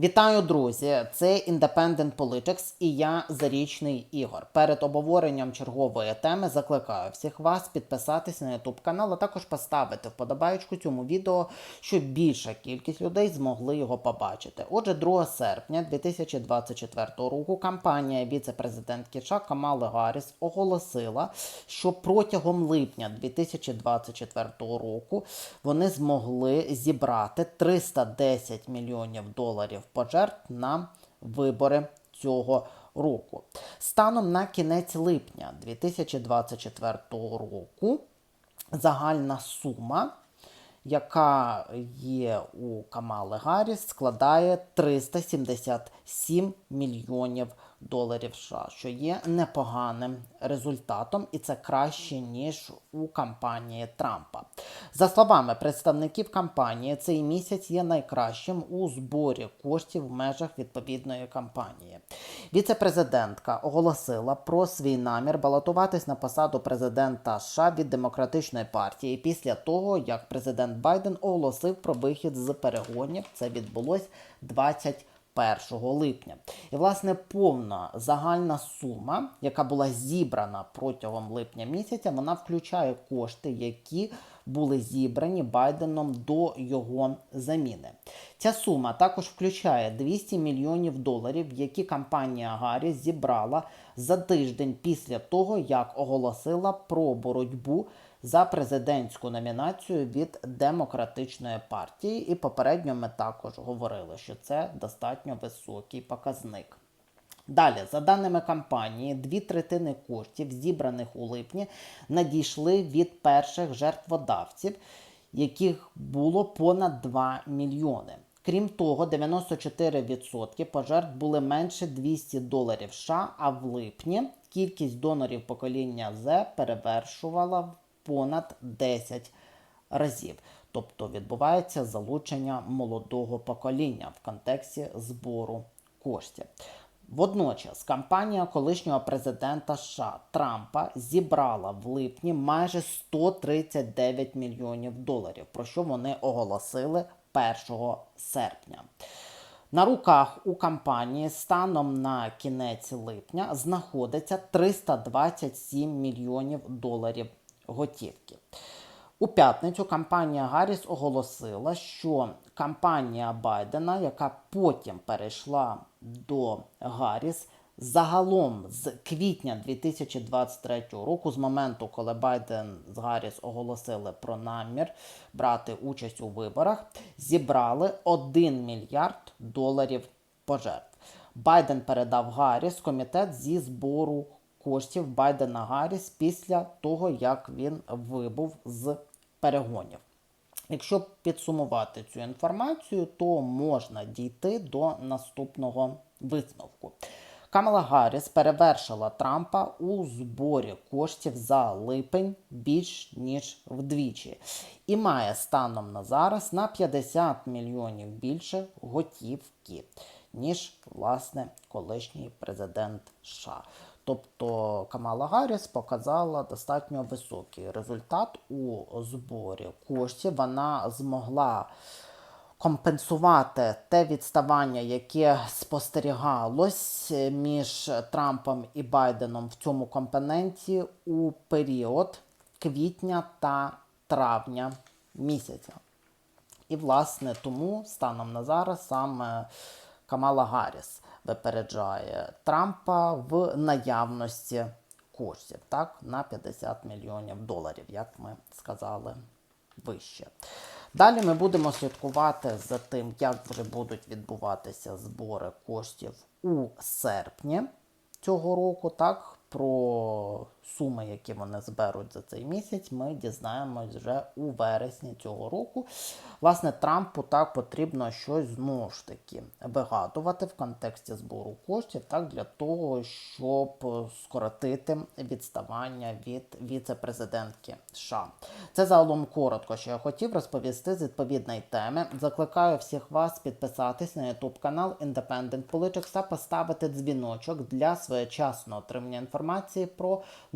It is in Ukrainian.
Вітаю, друзі! Це Independent Politics і я Зарічний Ігор. Перед обговоренням чергової теми закликаю всіх вас підписатися на YouTube канал, а також поставити вподобаючку цьому відео, щоб більша кількість людей змогли його побачити. Отже, 2 серпня 2024 року кампанія віце-президентки США Камали Гарріс оголосила, що протягом липня 2024 року вони змогли зібрати 310 мільйонів доларів пожертв на вибори цього року. Станом на кінець липня 2024 року загальна сума, яка є у Камали Гарріс, складає 377 мільйонів доларів США, що є непоганим результатом, і це краще ніж у кампанії Трампа. За словами представників кампанії, цей місяць є найкращим у зборі коштів в межах відповідної кампанії. Віце-президентка оголосила про свій намір балотуватись на посаду президента США від демократичної партії після того, як президент Байден оголосив про вихід з перегонів. Це відбулось 20 1 липня. І, власне, повна загальна сума, яка була зібрана протягом липня місяця, вона включає кошти, які були зібрані Байденом до його заміни. Ця сума також включає 200 мільйонів доларів, які компанія Гаррі зібрала за тиждень після того, як оголосила про боротьбу за президентську номінацію від демократичної партії. І попередньо ми також говорили, що це достатньо високий показник. Далі, за даними кампанії, дві третини коштів, зібраних у липні, надійшли від перших жертводавців, яких було понад 2 мільйони. Крім того, 94% пожертв були менше 200 доларів США, а в липні кількість донорів покоління Z перевершувала понад 10 разів. Тобто відбувається залучення молодого покоління в контексті збору коштів. Водночас кампанія колишнього президента США Трампа зібрала в липні майже 139 мільйонів доларів, про що вони оголосили 1 серпня. На руках у кампанії станом на кінець липня знаходиться 327 мільйонів доларів готівки. У п'ятницю кампанія Гарріс оголосила, що кампанія Байдена, яка потім перейшла до Гарріс, загалом з квітня 2023 року, з моменту, коли Байден з Гарріс оголосили про намір брати участь у виборах, зібрали 1 мільярд доларів пожертв. Байден передав Гарріс комітет зі збору коштів Байдена Гарріс після того, як він вибув з перегонів. Якщо підсумувати цю інформацію, то можна дійти до наступного висновку. Камала Гарріс перевершила Трампа у зборі коштів за липень більш ніж вдвічі, і має станом на зараз на 50 мільйонів більше готівки, ніж власне колишній президент США. Тобто Камала Гарріс показала достатньо високий результат у зборі коштів. Вона змогла компенсувати те відставання, яке спостерігалось між Трампом і Байденом в цьому компоненті у період квітня та травня місяця. І, власне, тому станом на зараз саме Камала Гарріс випереджає Трампа в наявності коштів так, на 50 мільйонів доларів, як ми сказали вище. Далі ми будемо слідкувати за тим, як вже будуть відбуватися збори коштів у серпні цього року. Так, про суми, які вони зберуть за цей місяць, ми дізнаємось вже у вересні цього року. Власне, Трампу так потрібно щось знову ж таки вигадувати в контексті збору коштів, так для того, щоб скоротити відставання від віце-президентки США. Це загалом коротко, що я хотів розповісти з відповідної теми. Закликаю всіх вас підписатись на YouTube канал Independent Politics та поставити дзвіночок для своєчасного отримання інформації про